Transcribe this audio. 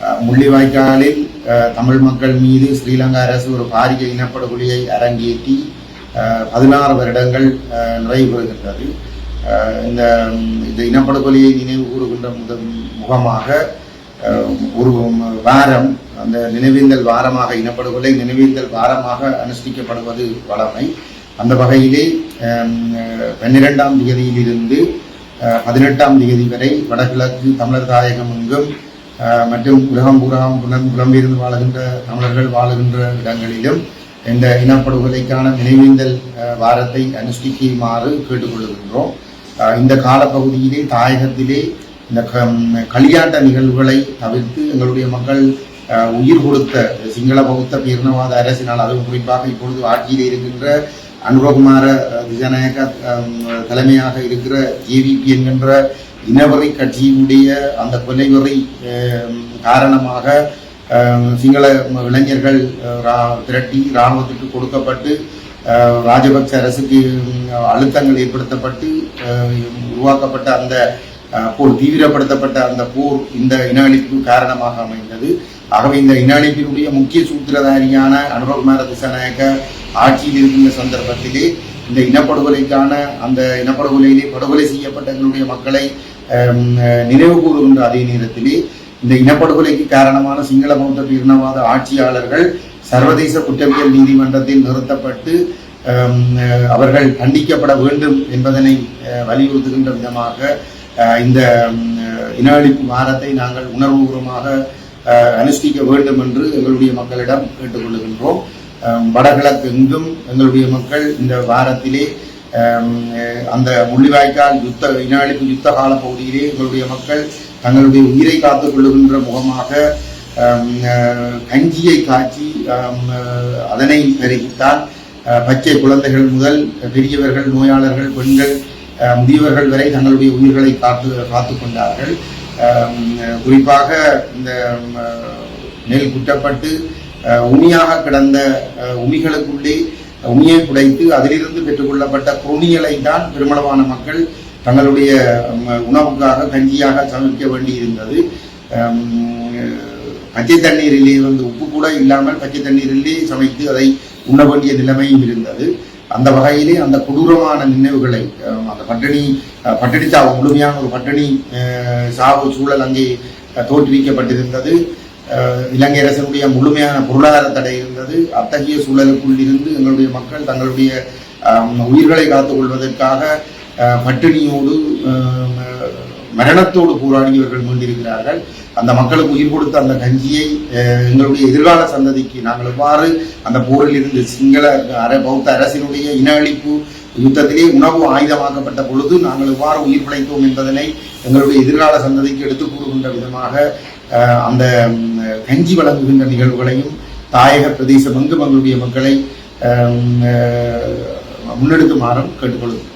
முள்ளிவாய்க்காலில் தமிழ் மக்கள் மீது ஸ்ரீலங்கா அரசு ஒரு பாரிய இனப்படுகொலையை அரங்கேற்றி பதினாறு வருடங்கள் நிறைவு பெறுகின்றது இந்த இந்த இனப்படுகொலையை நினைவு கூறுகின்ற முதல் முகமாக ஒரு வாரம் அந்த நினைவேந்தல் வாரமாக இனப்படுகொலை நினைவேந்தல் வாரமாக அனுஷ்டிக்கப்படுவது வழமை. அந்த வகையிலே பன்னிரெண்டாம் தேதியிலிருந்து பதினெட்டாம் தேதி வரை வடகிழக்கு தமிழர் தாயகம் எங்கும் மற்றும் உலகம் பூராம் புலம் புலம்பிருந்து வாழுகின்ற தமிழர்கள் வாழுகின்ற இடங்களிலும் இந்த இனப்படுகொலைக்கான நினைவேந்தல் வாரத்தை அனுஷ்டிக்குமாறு கேட்டுக்கொள்கின்றோம் அஹ், இந்த காலப்பகுதியிலே தாயகத்திலே இந்த களியாட்ட நிகழ்வுகளை தவிர்த்து எங்களுடைய மக்கள் அஹ், உயிர் கொடுத்த சிங்கள பௌத்த பேரினவாத அரசினால் அதுவும் குறிப்பாக இப்பொழுது ஆட்சியில் இருக்கின்ற அனுரகுமார அஹ், தலைமையாக இருக்கிற ஜேவிபி என்கின்ற இனவெறி கட்சியினுடைய அந்த கொலைவெறி அஹ், காரணமாக சிங்கள இளைஞர்கள் திரட்டி இராணுவத்திற்கு கொடுக்கப்பட்டு ராஜபக்ச அரசுக்கு அழுத்தங்கள் ஏற்படுத்தப்பட்டு உருவாக்கப்பட்ட அந்த போர் தீவிரப்படுத்தப்பட்ட அந்த போர் இந்த இன அழிப்பு காரணமாக அமைந்தது. ஆகவே இந்த இன அழிப்பினுடைய முக்கிய சூத்திரதாரியான அனுரகுமார திசாநாயக்க ஆட்சியில் இருக்கின்ற சந்தர்ப்பத்திலே இந்த இனப்படுகொலைக்கான அந்த இனப்படுகொலையிலே படுகொலை செய்யப்பட்ட எங்களுடைய மக்களை அஹ், நினைவு கூறுகின்ற அதே நேரத்திலே இந்த இனப்படுகொலைக்கு காரணமான சிங்கள பௌத்த பீர்ணவாத ஆட்சியாளர்கள் சர்வதேச குற்றவியல் நீதிமன்றத்தில் நிறுத்தப்பட்டு அஹ், அவர்கள் கண்டிக்கப்பட வேண்டும் என்பதனை அஹ், வலியுறுத்துகின்ற விதமாக அஹ், இந்த இன அழிப்பு வாரத்தை நாங்கள் உணர்வுபூர்வமாக அஹ், அனுஷ்டிக்க வேண்டும் என்று எங்களுடைய மக்களிடம் கேட்டுக்கொள்ளுகின்றோம். வடகிழக்கு எங்கும் எங்களுடைய மக்கள் இந்த வாரத்திலே அந்த முள்ளிவாய்க்கால் யுத்த இனாளிப்பு யுத்த கால பகுதியிலே எங்களுடைய மக்கள் தங்களுடைய உயிரை காத்து கொள்ளுகின்ற முகமாக கஞ்சியை காய்ச்சி அதனை பெருகித்தான் பச்சை குழந்தைகள் முதல் பெரியவர்கள் நோயாளர்கள் பெண்கள் முதியவர்கள் வரை தங்களுடைய உயிர்களை காத்து காத்து கொண்டார்கள். குறிப்பாக இந்த நெல் குட்டப்பட்டு உமியாக கிடந்த அஹ், உமிகளுக்குள்ளே உமியை குடைத்து அதிலிருந்து பெற்றுக்கொள்ளப்பட்ட குறுநியலை தான் பெருமளவான மக்கள் தங்களுடைய உணவுக்காக கஞ்சியாக சமைக்க வேண்டி இருந்தது பச்சை தண்ணீரிலே வந்து உப்பு கூட இல்லாமல் பச்சை தண்ணீரிலே சமைத்து அதை உண்ண வேண்டிய நிலைமையும் இருந்தது. அந்த வகையிலே அந்த கொடூரமான நினைவுகளை அந்த பட்டினி அஹ், பட்டினி சாவு முழுமையான ஒரு பட்டினி அஹ், சாவு சூழல் அங்கே தோற்றுவிக்கப்பட்டிருந்தது. இலங்கை அரசனுடைய முழுமையான பொருளாதார தடை இருந்தது அத்தகைய சூழலுக்குள் இருந்து எங்களுடைய மக்கள் தங்களுடைய உயிர்களை காத்துக் கொள்வதற்காக பட்டினியோடு மரணத்தோடு போராடியவர்கள் மீண்டிருக்கிறார்கள் அந்த மக்களுக்கு உயிர் கொடுத்த அந்த கஞ்சியை எங்களுடைய எதிர்கால சந்ததிக்கு நாங்கள் எவ்வாறு அந்த போரில் இருந்து சிங்கள அர பௌத்த அரசினுடைய இன அழிப்பு யுத்தத்திலே உணவு ஆயுதமாக்கப்பட்ட பொழுது நாங்கள் எவ்வாறு உயிர் பிழைத்தோம் என்பதனை எங்களுடைய எதிர்கால சந்ததிக்கு எடுத்துக் கூறுகின்ற விதமாக அந்த கஞ்சி வழங்குகின்ற நிகழ்வுகளையும் தாயக பிரதேச பங்கு எங்களுடைய மக்களை அஹ், முன்னெடுக்குமாறும் கேட்டுக்கொள்கிறோம்.